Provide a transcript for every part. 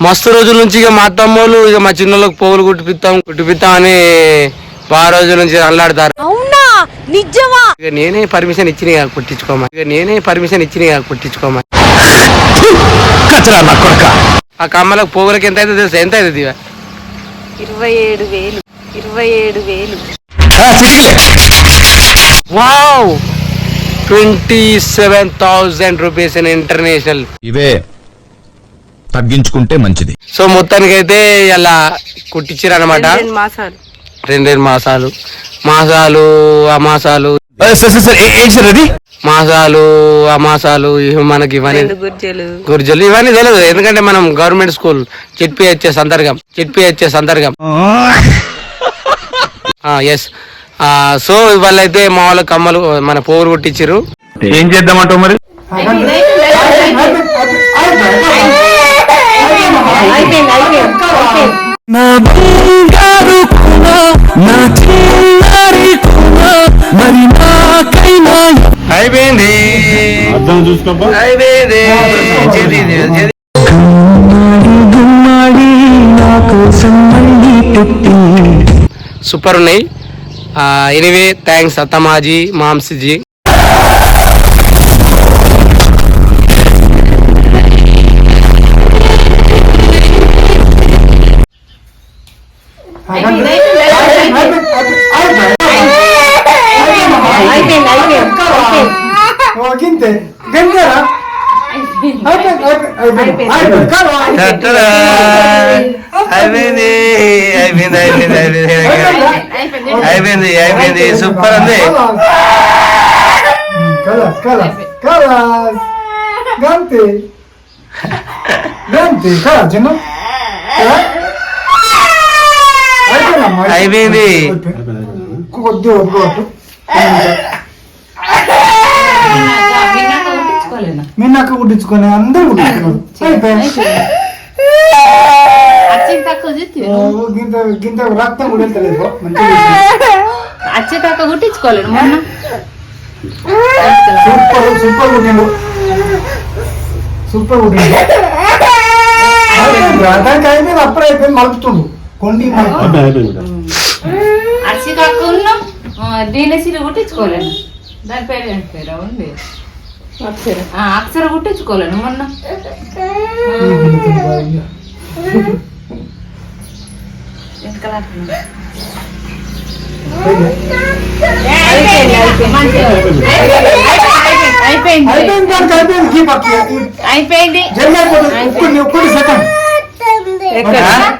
మస్తు రోజుల నుంచి ఇక మా తమ్ముళ్ళు ఇక మా చిన్నోళ్ళకి పోగులు కుట్టిపిస్తాం కుట్టిపిస్తాం అని బాగా రోజుల నుంచి అల్లాడతారు. అవునా? నిజమా? ఇక నేనే పర్మిషన్ ఇచ్చిన ఇక కుట్టించుకోమని. ఇక నేనే పర్మిషన్ ఇచ్చిన కొడక. ఆ కమ్మలకు పోగులకి ఎంత అయితే తెలుసు? ఎంత అవుతుంది ఇరవై ఏడు వేలు. ఇరవై ఏడు వేలు wow! Twenty seven thousand rupees in international. ఇవే తగ్గించుకుంటే మంచిది సో మొత్తానికి అయితే ఇలా కుట్టించారు అనమాట రెండు మాసాలు రెండు రెండు మాసాలు మాసాలు అమాసాలు సార్ సార్ ఏం సార్ అది మాసాలు అమాసాలు ఇవి మనకి ఇవన్నీ గుర్జలు గుర్జులు ఇవన్నీ తెలియదు ఎందుకంటే మనం గవర్నమెంట్ స్కూల్ చిట్పిహెచ్ఎస్ అంతర్గం చిట్పిహెచ్ఎస్ అంతర్గం ఎస్ సో ఇవాళ అయితే మా వాళ్ళ కమ్మలు మన పోగులు కొట్టించారు ఏం చేద్దామంటావు మరి నా బంగారు నా చిన్నారి మరి నాకైనా అయిపోయింది అయిపోయింది గుమ్మాడి నా కోసం మళ్ళీ పుట్టి సూపర్ ఉన్నాయి. ఎనివే థ్యాంక్స్ అత్తమాజీ మాంసిజీ గింతే గంటరా అయిపోయింది అయిపోయింది అయిపోయింది అయిపోయింది అయిపోయింది అయిపోయింది సూపర్ ఉంది కలాస్ కలాస్ కలాస్ గంతే గంతే కలాస్ చిన్న అయిపోయింది. కొద్ది ఒప్పుకోవట్టు మిన్నాక కుట్టించుకొని అందరూ కుట్టించుకున్నారు. గింత గింత రక్తం కూడా వెళ్తలేదు అచ్చేదాకా కుట్టించుకోలేను మొన్న. సూపర్ సూపర్ కుట్టిండు. సూపర్ కుట్టిండు. దానికి అయిపోయింది అప్పుడే అయిపోయింది మలుపుతుండు. కొండి అర్షికాకు డీలసీలు కుట్టించుకోలేను. దాని పేరు ఏంటి పేరు? ఉంది. ఆ, అక్షర కుట్టించుకోలేను మొన్న. అయిపోయింది. అయిపోయింది. అయిపోయింది.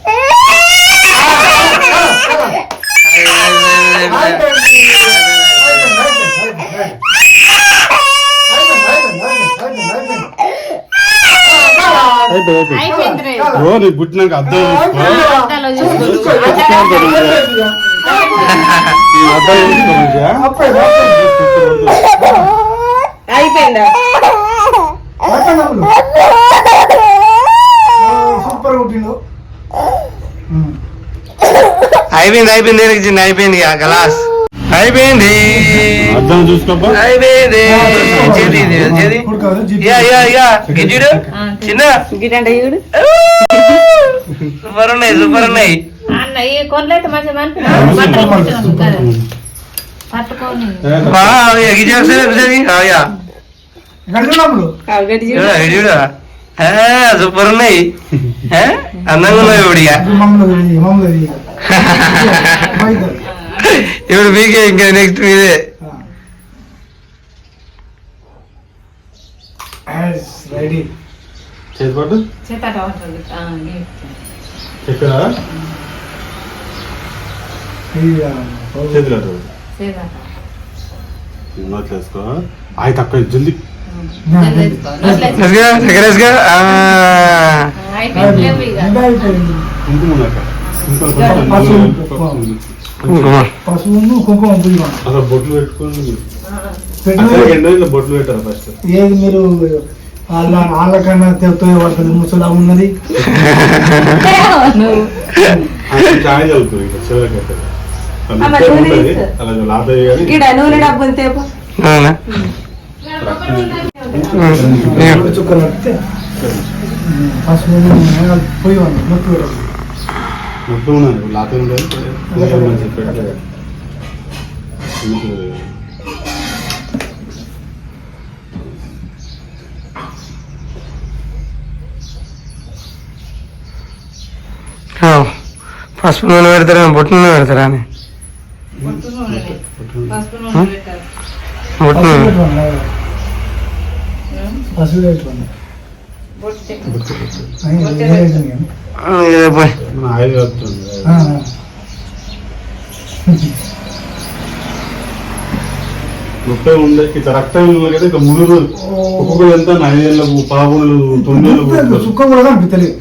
రే. రోజు పుట్టినాక అర్థం. అయిపోయిందా? సూపర్ కుట్టిండు. అయిపోయింది అయిపోయింది చిన్న అయిపోయింది ఇక గలాస్ అయిపోయింది. అర్థం చూసుకోపా. అయిపోయింది. చేతి చేతి. కుడుకోదు, జిప్పు. యా యా యా. గిజ్జుడు చిన్న. చూడు సూపర్ ఉన్నాయి సూపర్ ఉన్నాయి అన్న ఈ కొనలైతే మంచిగా అనిపిస్తుంది. బట్టలు కుట్టించుకోను కదా. పట్టుకొని బా గిజ్జు ఒకసారి ఒకసారి ఆ, యా ఎక్కడ చూడములు? గడి చూడు చూడు ఇటు చూడు ఆ, సూపర్ ఉన్నాయి ఆ, అందంగా ఉన్నాయి ఇప్పుడు ఇక ఇప్పుడు మమ్మల్ని వదిలేయి, మమ్మల్ని వదిలేయి. బయట. ఇప్పుడు మీకే ఇంకా నెక్స్ట్ మీదే Yes, ready. చేతి ఆ, చేతులు. నోట్లు వేసుకో ఆయి తక్కువ జల్దీ. అసలు బొట్లు పెట్టుకోండి బొట్లు పెట్టారు ఫస్ట్? ఏది మీరు వాళ్ళ వాళ్ళకన్నా తెగుతాయి పడుతుంది ముసలా ఉన్నది నువ్వు చాయ్ చల్లుతుంది ఇంకా చివరికి అయితే. అది అమ్మ, ముప్పై నూనె ఉంటుంది. ఇస్తా. అలా లాభయ్య కానీ ఇక్కడ నూనె డబ్బులు తేపు అవునా రెండు చుక్కలు పడితే పసుపు నూనె పోయి వాళ్ళు నొప్పి పెట్టాలి. మొత్తం ఉన్నది లాభం ఉంటుంది ఇంకా మంచిగా పెట్టలేదు. మీకు పసుపు నూనె పెడతారా? బొట్టు నూనె పెడతారా అని. బొట్టు పసుపు నూనె పెట్టుకోండి. పసుపు పెట్టుకోండి. బొట్టే. అయ్యి, ఇదే అవుతుంది కానీ. ఇదే పోయి మన ఆయిల్ కలుపుతుంది ఆ, ముప్పై ఉండే ఇట్లా రక్తం కదా? ఇక మూడు రోజులు. ఒక్కొక్కరు ఎంత? ఐదేళ్ళకు పావులు. తొమ్మిదేళ్ళకు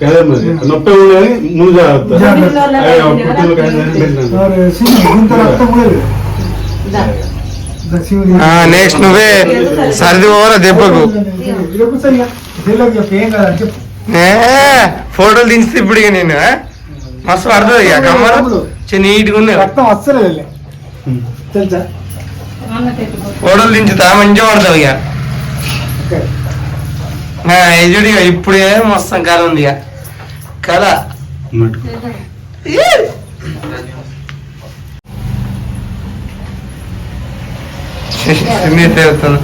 కదా మరి? నొప్పి ముందు జాగ్రత్త. నెక్స్ట్ నువ్వే సర్ది పోరా దెబ్బకు? ఫోటోలు దించితే ఇప్పుడు నేను? మస్తు పడుతుంది ఇక కమ్మలు చిన్న నీట్గా ఉన్నాయి రక్తం అస్సలు తెలుసా? ఫోటోలు దించుతా మంచిగా పడతావు ఇక. ఎజుడు ఇక ఇప్పుడే మస్తు కాలం ఉంది ఇక. కదా అవుతాను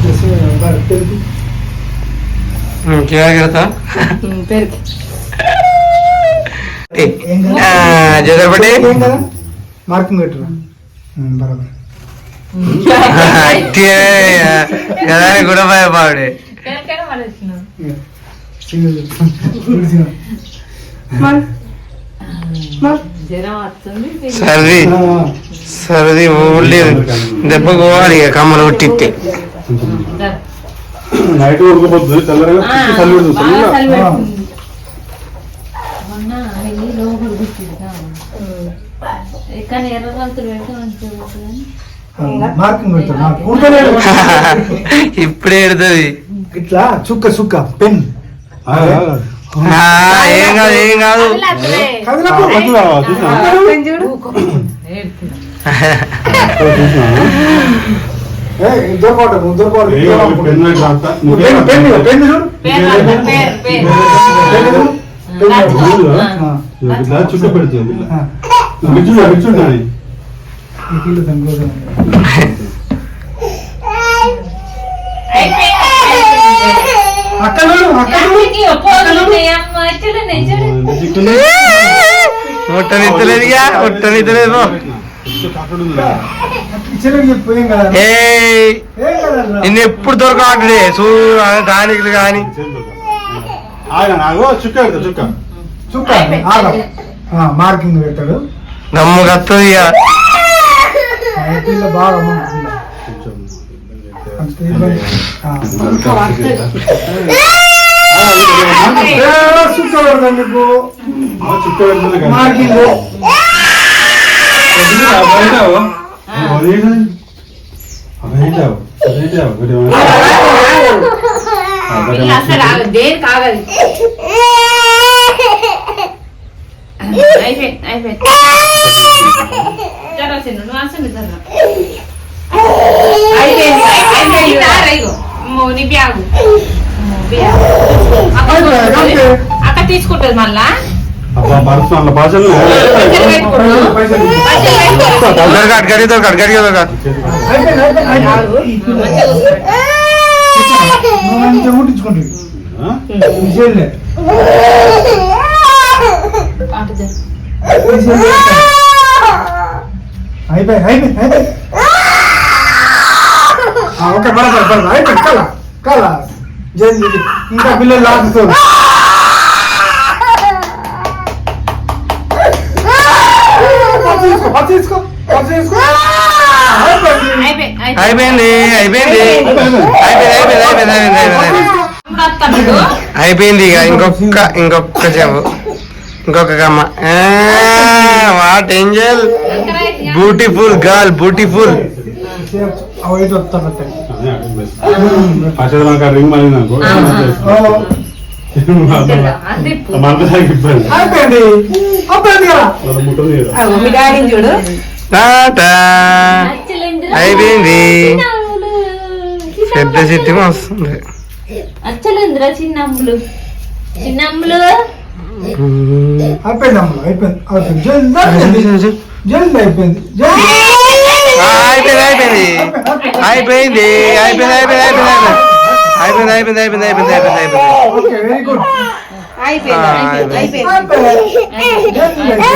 తెలుసు, మరి తెలుసు. జాగ్రత్త పెరుగు ఏం కాదు. జగర్పటి ఏం కదా మార్కింగ్ పెట్టురా ఉమ్, బరాబర్ కదా కూడా భయపడే ఎక్కడికైనా పడేసినావు. ఇక. శివుడు. శివుడు, శివుడు. జ్వరం వస్తుంది సర్ది ఆ, సర్ది ఊళ్ళేదు దెబ్బ పోవాలి ఇక కమ్మలు కొట్టిస్తే దా. నైట్ ఉడకపోతుంది తెల్లరగా ఆ, చల్లి పెడుతుంది బాగా చల్లగా. చలి పెడుతుంది. మొన్న అవి లోపల కూర్చుంటా కానీ ఎర్ర. ఇప్పుడే ఎడుతుంది ఇట్లా చుక్క చుక్క పెన్. ఆ, ఆ. ఏం కాదు ఏం కాదు. అంతా. నువ్వు పెన్ పెన్ పెన్ చూడు. పెన్ చూడు. పెన్. ఇట్లా పెడుతుంది నిన్ను ఎప్పుడు దొరకట్లే చూ టానిక్లు కానీ ఆగ నాగో చుక్క పెడతా చుక్క. చుక్క ఆగా. మార్కింగ్ పెట్టాడు. దమ్ము కత్తది పిల్ల బాగా చుక్క పెడతాను నీకు. చుక్క. మార్కింగ్. దేనికి ఆగదు. అయిపోయింది, అయిపోయింది. జర చిన్న, నువ్వు అసలు. అయిపోయింది, అయిపోయింది, నీ బ్యాగు. అక్క తీసుకుంటది. మళ్ళా భాషలు పెట్టుకోడు. పైసలు ఇవ్వు. ముట్టించుకుంటుంది విజయలే. అటు జర. అయిపోయి అయిపోయి అయిపోయి. ఆ, ఓకే బరాబర్ బరాబర్ అయిపోయి కల కల. జల్దీ ఇంకా పిల్లలు లాగుతారు పచ్చ తీసుకో తీసుకో తీసుకో. అయిపోయింది అయిపోయింది అయిపోయింది అయిపోయింది అయిపోయింది అయిపోయింది ఇక ఇంకొక ఇంకొక చెవు ఇంకొక గమ్మ what angel beautiful girl beautiful అయిపోయింది అయిపోయింది చూడు టాటా అయిపోయింది. పెద్ద చిట్టి వస్తుంది అచ్చలేంద్ర చిన్నమ్ములు చిన్నమ్ములు అయిపోయింది అమ్మ అయిపోయింది. అయిపోయింది. జల్ది అయిపోయింది. అయిపోయింది. అయిపోయింది అయిపోయింది. అయిపోయింది అయిపోయింది అయిపోయింది అయిపోయింది అయిపోయింది. అయిపోయింది అయిపోయింది అయిపోయింది అయిపోయింది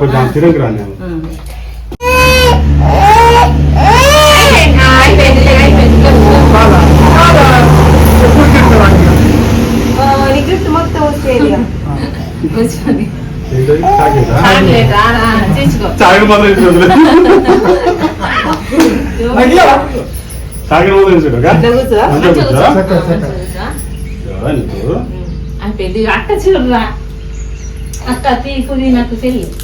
కొంచెం తిరగ రాను రిజల్ట్ మొత్తం వచ్చేది కూర్చొని చాయ్ మొదలు తాగిన తీసుకుని నాకు. తెలియదు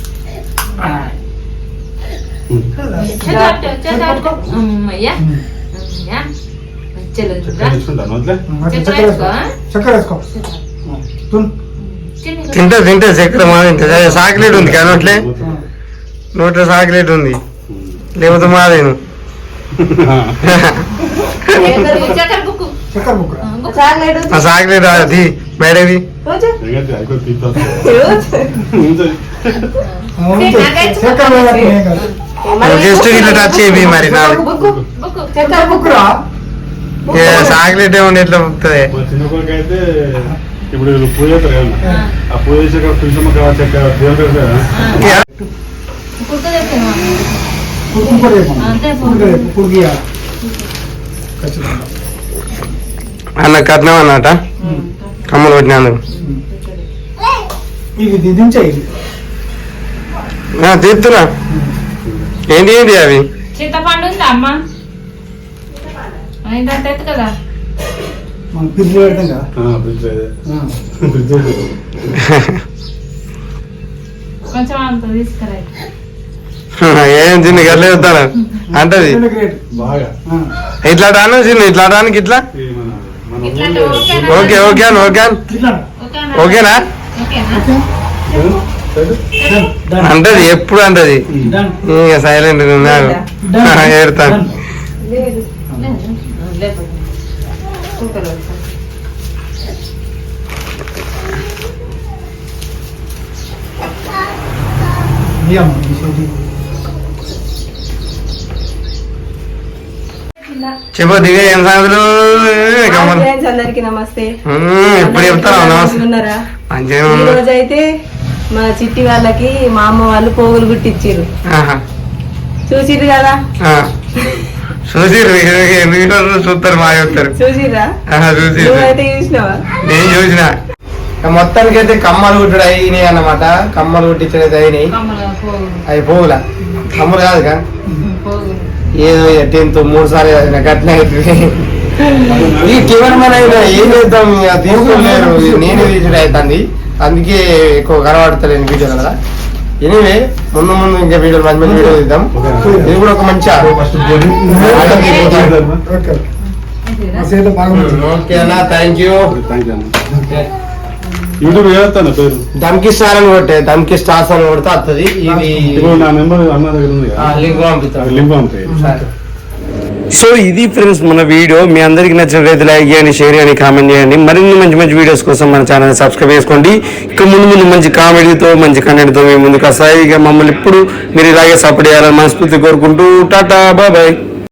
తింటా తింటా చక్కెర మా సాకిలేట్ ఉంది కానీ నోట్లో? సాకిలేట్ ఉంది. లేకపోతే మాదేను. సాగలేదు? అది మేడది జస్ట్ ఇట్లా టచ్ మరి నాది సాగలేటే ఉండి ఎట్లా ఉంటుంది ఇప్పుడు పూజ ఆ పూజ చేసాక తులసమ్మ కావచ్చు అన్న కట్నం అన్నట. కమ్మలు కొట్టినందుకు తీర్తున్నా ఏంటి ఏంటి అవి? చింతపండు ఉందా అమ్మా? కొంచెం తీసుకురా. ఏం చిన్న గట్లే చెప్తాను? అంటది. ఇట్లా డాను చిన్న ఇట్లా డానికి ఇట్లా? ఓకే ఓకే అని ఓకే ఓకేనా? అంటది ఎప్పుడు అంటది? ఇంకా సైలెంట్ నాకు ఏడతాను Yeah, చెప్పు దిగ ఏం సంగతులు? అందరికి నమస్తే. చెప్తాను మంచిగా రోజు అయితే మా చిట్టి వాళ్ళకి మా అమ్మ వాళ్ళు పోగులు గుట్టించారు ఆహా. చూసిరు కదా. చూసిర్రు. వీడియోలు చూస్తారు మా చెప్తారు. నువ్వైతే చూసినావా? నేను చూసిన. మొత్తానికి అయితే కమ్మలు కుట్టడు అయినాయి అన్నమాట. కమ్మలు కుట్టించలేదు అయినాయి. అవి పోగులా? కమ్మలు కాదుగా? పోగు ఏదో టెన్త్ మూడు సార్లు చదివిన అవుతుంది ఈ అయితే ఏం చేద్దాం? తీసుకోలేరు నేనే తీసుడు అవుతుంది అందుకే ఎక్కువ కనబడతలేను వీడియోలు కదా. ఎనివే ముందు ముందు ఇంకా వీడియోలు మంచి మంచి వీడియో తీద్దాం. ఇది కూడా ఒక మంచి. ఓకే. అన్న థ్యాంక్ యూ. యూట్యూబ్ ఏస్తాను పేరు? దమ్కి స్టార్ అని కొట్టే దమ్కి స్టార్స్ అని కొడితే వస్తుంది ఇది ఇప్పుడు నా నెంబర్ అన్న దగ్గర ఉంది ఆ, లింక్ పంపిస్తాను లింక్ పంపేయి సరే. సో ఇది ఫ్రెండ్స్ మన వీడియో. మీ అందరికి నచ్చినట్లయితే లైక్ చేయండి షేర్ చేయండి కామెంట్ చేయండి. మరిన్ని మంచి మంచి వీడియోస్ కోసం మన ఛానల్ సబ్స్క్రైబ్ చేసుకోండి. ఇక ముందు ముందు మంచి కామెడీతో మంచి కంటెంట్తో మేము ముందుకు వస్తాయి ఇక మమ్మల్ని ఇప్పుడు మీరు ఇలాగే సపోర్ట్ చేయాలని మనస్ఫూర్తి కోరుకుంటూ టాటా బాయ్.